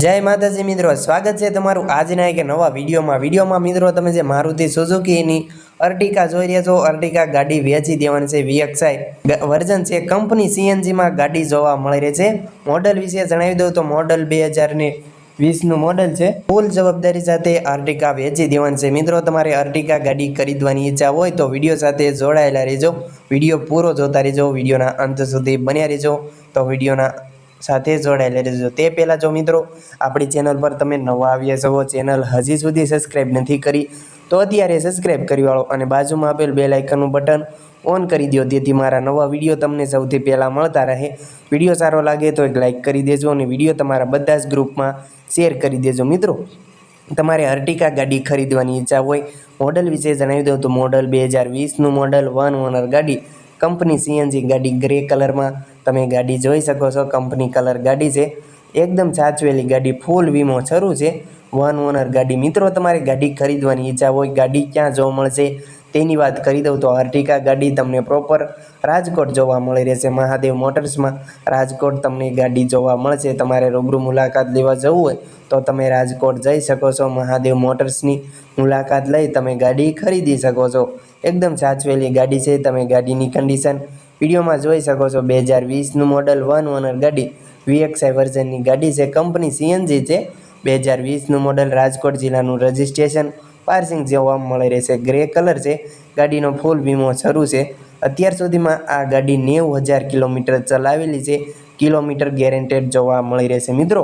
જય માતાજી મિત્રો, સ્વાગત છે તમારું આજના એક નવા વિડીયોમાં. વિડીયોમાં મિત્રો તમે જે મારુતિ સુઝુકીની અર્ટિકા જોઈ રહ્યા છો, અર્ટિકા ગાડી વેચી દેવાની છે વીએક્સઆઈ વર્ઝન છે, કંપની સીએનજીમાં ગાડી જોવા મળી રહી છે. મોડલ વિશે જણાવી દઉં તો મોડલ બે હજારને વીસનું મોડલ છે. ફૂલ જવાબદારી સાથે અર્ટિકા વેચી દેવાની છે. મિત્રો, તમારે અર્ટિકા ગાડી ખરીદવાની ઈચ્છા હોય તો વીડિયો સાથે જોડાયેલા રહેજો. વીડિયો પૂરો જોતા રહેજો. વિડીયોના અંત સુધી બન્યા રહેજો. તો વિડીયોના સાથે જોડાયેલા રહેજો. તે પહેલાં જો મિત્રો, આપણી ચેનલ પર તમે નવા આવ્યા છો ચેનલ હજી સુધી સબસ્ક્રાઈબ નથી કરી, તો અત્યારે સબસ્ક્રાઈબ કરી વાળો અને બાજુમાં આપેલ બે લાઇકનનું બટન ઓન કરી દો જેથી મારા નવા વીડિયો તમને સૌથી પહેલાં મળતા રહે. વીડિયો સારો લાગે તો એક લાઇક કરી દેજો અને વીડિયો તમારા બધા જ ગ્રુપમાં શેર કરી દેજો. મિત્રો, તમારે અર્ટિકા ગાડી ખરીદવાની ઈચ્છા હોય મોડલ વિશે જણાવી દઉં તો મોડલ બે હજાર વીસનું મોડલ વન ઓનર ગાડી કંપની સીએનજી ગાડી ગ્રે કલરમાં તમે ગાડી જોઈ શકો છો, કંપની કલર ગાડી છે. એકદમ સાચવેલી ગાડી ફૂલ વીમો શરૂ છે. વન ઓનર ગાડી. મિત્રો, તમારે ગાડી ખરીદવાની ઈચ્છા હોય, ગાડી ક્યાં જોવા મળશે? તેની વાત કરી દઉં તો અર્ટિકા ગાડી તમને પ્રોપર રાજકોટ જોવા મળી રહેશે. મહાદેવ મોટર્સમાં રાજકોટ તમને ગાડી જોવા મળશે. તમારે રૂબરૂ મુલાકાત લેવા જવું હોય તો તમે રાજકોટ જઈ શકો છો. મહાદેવ મોટર્સની મુલાકાત લઈ તમે ગાડી ખરીદી શકો છો. એકદમ સાચવેલી ગાડી છે. તમે ગાડીની કન્ડિશન વિડીયોમાં જોઈ શકો છો. બે હજાર વીસનું મોડલ વન ઓનર ગાડી વીએક્સઆઈ વર્ઝનની ગાડી છે. કંપની સીએનજી છે. બે હજાર વીસનું મોડલ રાજકોટ જિલ્લાનું રજિસ્ટ્રેશન પાર્સિંગ જોવા મળી રહેશે ગ્રે કલર છે. ગાડીનો ફૂલ વીમો શરૂ છે. અત્યાર સુધીમાં આ ગાડી નેવું હજાર કિલોમીટર ચલાવેલી છે. કિલોમીટર ગેરેન્ટેડ જોવા મળી રહેશે મિત્રો,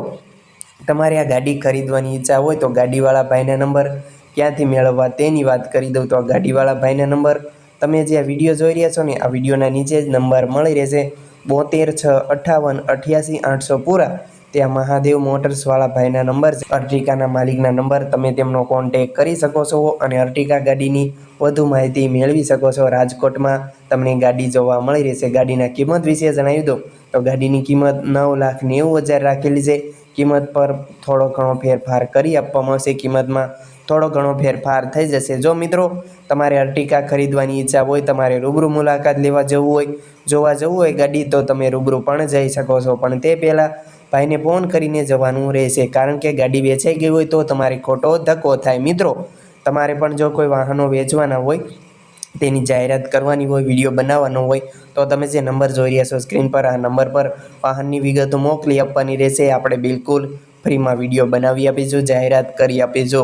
તમારે આ ગાડી ખરીદવાની ઈચ્છા હોય તો ગાડીવાળા ભાઈના નંબર ક્યાંથી મેળવવા તેની વાત કરી દઉં તો આ ગાડીવાળા ભાઈના નંબર તમે જે આ વીડિયો જોઈ રહ્યા છો ને, આ વિડીયોના નીચે જ નંબર મળી રહેશે. બોતેર છ અઠ્ઠાવન અઠ્યાસી આઠસો પૂરા. ત્યાં મહાદેવ મોટર્સવાળા ભાઈના નંબર અર્ટિકાના માલિકના નંબર તમે તેમનો કોન્ટેક કરી શકો છો અને અર્ટિકા ગાડીની વધુ માહિતી મેળવી શકો છો. રાજકોટમાં તમને ગાડી જોવા મળી રહેશે. ગાડીના કિંમત વિશે જણાવી દો તો ગાડીની કિંમત નવ લાખ નેવું હજાર રાખેલી છે. કિંમત પર થોડો ઘણો ફેરફાર કરી આપવામાં આવશે. કિંમતમાં થોડો ઘણો ફેરફાર થઈ જશે. જો મિત્રો, તમારે અર્ટિકા ખરીદવાની ઈચ્છા હોય, તમારે રૂબરૂ મુલાકાત લેવા જવું હોય, જોવા જવું હોય ગાડી, તો તમે રૂબરૂ પણ જઈ શકો છો. પણ તે પહેલાં ભાઈને ફોન કરીને જવાનું રહેશે. કારણ કે ગાડી વેચાઈ ગઈ હોય તો તમારે ખોટો ધક્કો થાય. મિત્રો, તમારે પણ જો કોઈ વાહનો વેચવાના હોય, તેની જાહેરાત કરવાની હોય, વીડિયો બનાવવાનો હોય, તો તમે જે નંબર જોઈ રહ્યા છો સ્ક્રીન પર, આ નંબર પર વાહનની વિગતો મોકલી આપવાની રહેશે. આપણે બિલકુલ ફ્રીમાં વીડિયો બનાવી આપીશું, જાહેરાત કરી આપીશું.